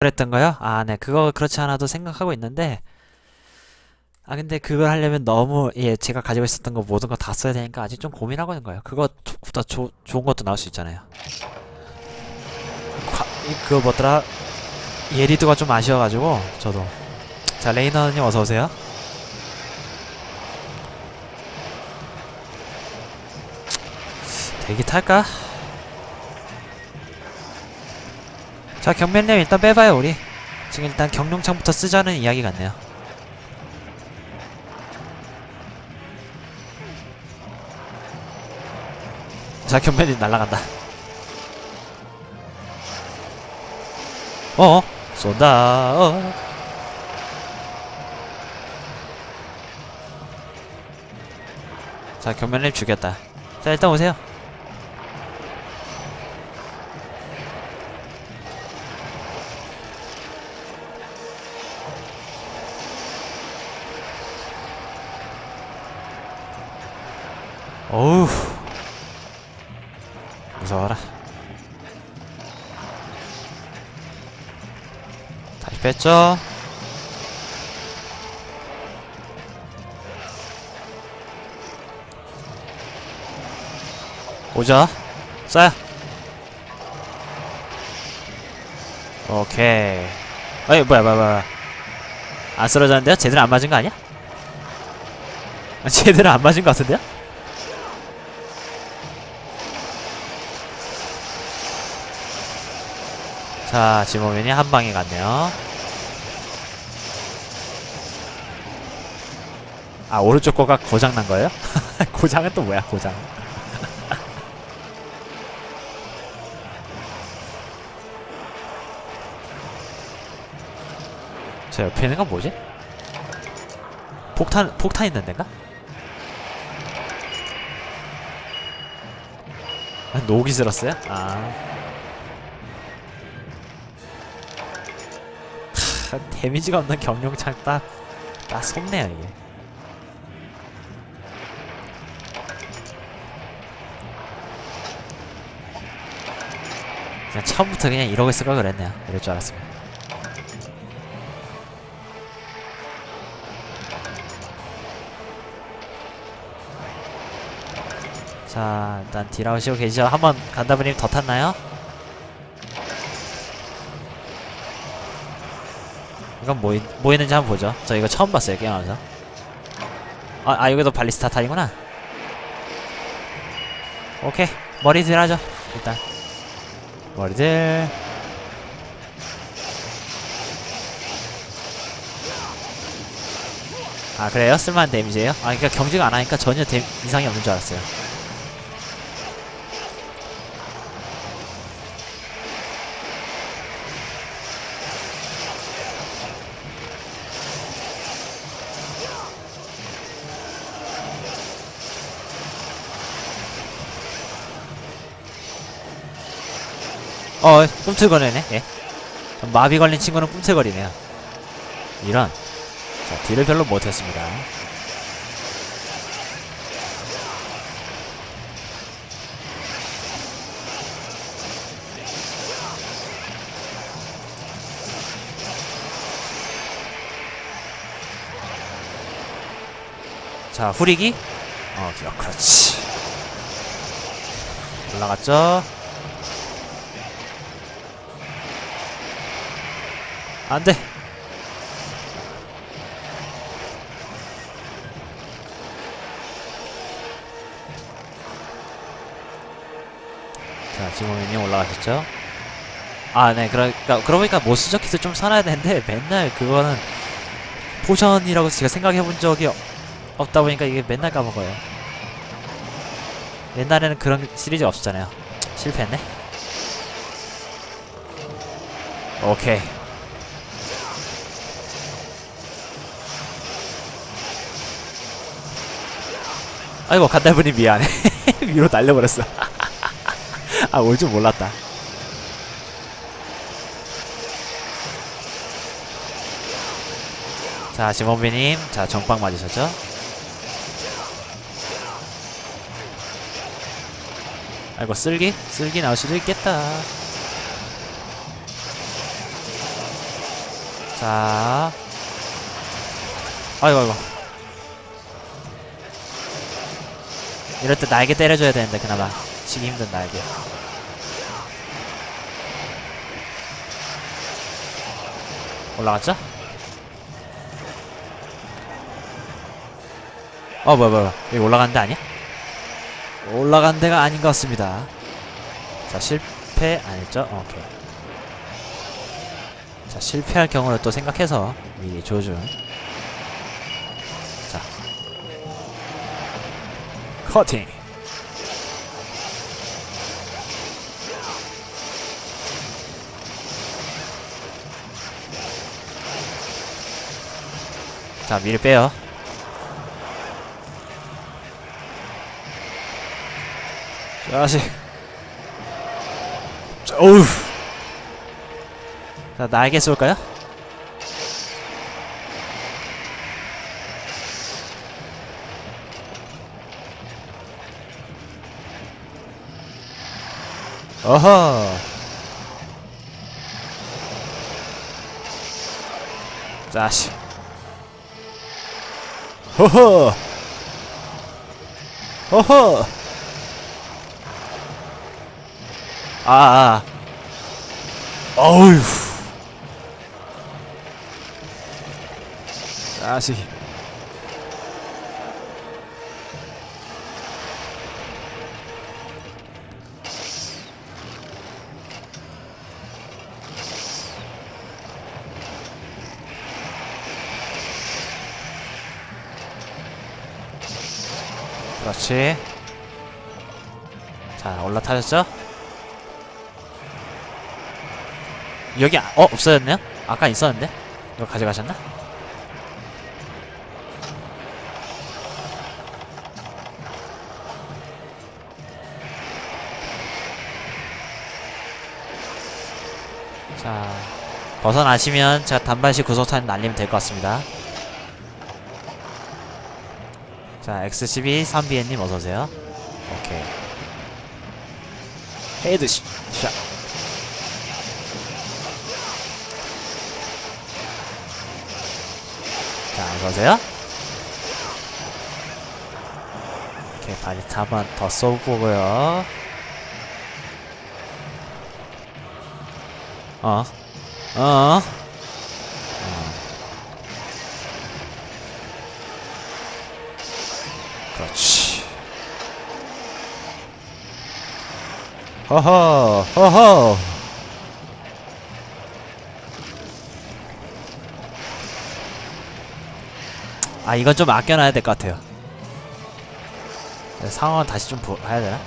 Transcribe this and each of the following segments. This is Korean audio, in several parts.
그랬던 거요? 아, 네. 그거 그렇지 않아도 생각하고 있는데, 아, 근데 그걸 하려면 너무, 예, 제가 가지고 있었던 거 모든 거 다 써야 되니까 아직 좀 고민하고 있는 거예요. 그거보다 조, 좋은 것도 나올 수 있잖아요. 과, 이, 그거 뭐더라? 예리도가 좀 아쉬워가지고, 저도. 자, 레이너님 어서 오세요. 대기 탈까? 자, 경면님 일단 빼봐요, 우리. 지금 일단 경룡창부터 쓰자는 이야기 같네요. 자, 경면님 날아간다. 어? 쏜다. 어. 자, 경면님 죽였다. 자, 일단 오세요. 어우 무서워라. 다시 뺐죠? 오자. 쏴요 오케이. 어이 뭐야 뭐야 뭐야. 안 쓰러졌는데요? 제대로 안 맞은 거 아니야? 아, 제대로 안 맞은 거 같은데요? 자, 지모면이 한 방에 갔네요. 아, 오른쪽 거가 고장 난 거예요? 고장은 또 뭐야, 고장. 저 옆에 있는 건 뭐지? 폭탄, 폭탄 있는 데인가? 아, 녹이 들었어요? 아. 데미지가 없는 경룡창 딱, 딱 속네요, 이게. 그냥 처음부터 그냥 이러고 있을 걸 그랬네요. 이럴 줄 알았으면. 자, 일단 딜아웃이고 계시죠? 한번 간다브님 더 탔나요? 이건 뭐, 있, 뭐 있는지 한번 보죠. 저 이거 처음 봤어요, 게임하면서. 아, 아, 여기도 발리스타 탄이구나. 오케이. 머리들 하죠. 일단. 머리들. 아, 그래요? 쓸만한 데미지예요? 아, 그니까 경직 안 하니까 전혀 데, 이상이 없는 줄 알았어요. 어, 꿈틀거리네. 예. 마비 걸린 친구는 꿈틀거리네요. 이런. 자, 딜을 별로 못했습니다. 자, 후리기. 어, 그렇지. 올라갔죠? 안 돼. 자, 지모님 올라가셨죠? 아, 네, 그러니까 그러고 보니까 모스저 키트 좀 사놔야 되는데 맨날 그거는 포션이라고 제가 생각해 본 적이 없- 없다 보니까 이게 맨날 까먹어요. 옛날에는 그런 시리즈 없었잖아요. 실패했네. 오케이. 아이고 간달분이 미안해 위로 날려버렸어 아 올 줄 몰랐다 자 지범비님 자 정빵 맞으셨죠 아이고 쓸기? 쓸기 나올 수도 있겠다 자. 아이고, 아이고. 이럴 때 날개 때려줘야 되는데, 그나마. 치기 힘든 날개. 올라갔죠? 어, 뭐야, 뭐야. 여기 올라간 데 아니야? 올라간 데가 아닌 것 같습니다. 자, 실패 아니죠? 오케이. 자, 실패할 경우를 또 생각해서 미리 조준. 커팅. 자, 미리 빼요. 자식. 자, 어우. 자, 날개 쏠까요? 어허. 자식. 허허. 허허. 아, 아. 어휴. 자식. 그렇지. 자, 올라타셨죠? 여기 아- 어 없어졌네요? 아까 있었는데 이거 가져가셨나? 자 벗어나시면 제가 단발식 구속탄 날리면 될 것 같습니다. 자 X12 3BN님 어서오세요. 오케이 헤드샷 샷. 자, 어서오세요. 오케이, 바리트 한번 더 쏘고요. 어, 어, 허허, 허허. 아 이건 좀 아껴놔야 될 것 같아요 상황은 다시 좀 보, 봐야 되나?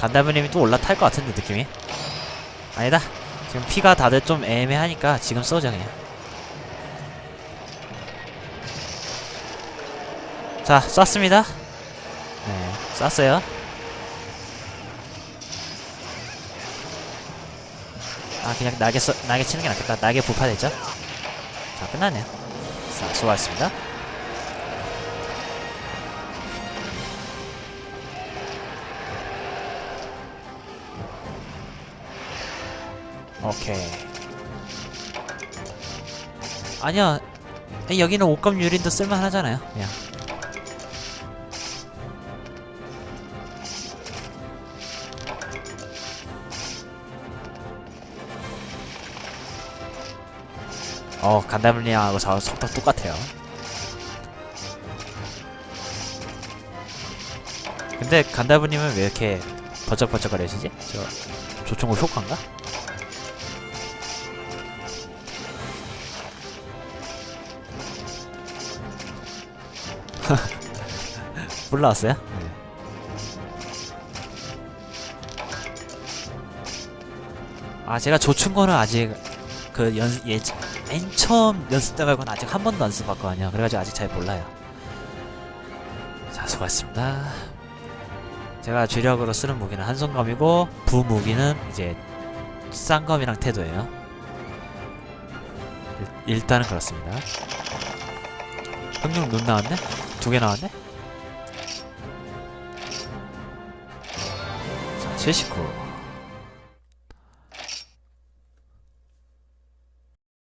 간다브님이 또 올라탈 것 같은데 느낌이 아니다 지금 피가 다들 좀 애매하니까 지금 쏘자 그냥 자 쐈습니다. 네 쐈어요. 아 그냥 날개 써, 날개 치는 게 낫겠다. 날개 부파됐죠? 자 끝났네요. 자 수고하셨습니다. 오케이. 아니야 아니, 여기는 옷감 유린도 쓸만하잖아요. 그냥 어 간다블리앙하고 저 속도 똑같아요 근데 간다브님은 왜 이렇게 버쩍버쩍거리시지? 저 조총호 효과인가? 올라왔어요? 네. 아 제가 조충고는 아직 그 연, 예, 맨 처음 연습 때 말고는 아직 한 번도 안 써봤거든요. 그래가지고 아직 잘 몰라요. 자, 수고하셨습니다. 제가 주력으로 쓰는 무기는 한손검이고 부무기는 이제 쌍검이랑 태도예요. 일, 일단은 그렇습니다. 흥룡 눈 나왔네? 두 개 나왔네? 79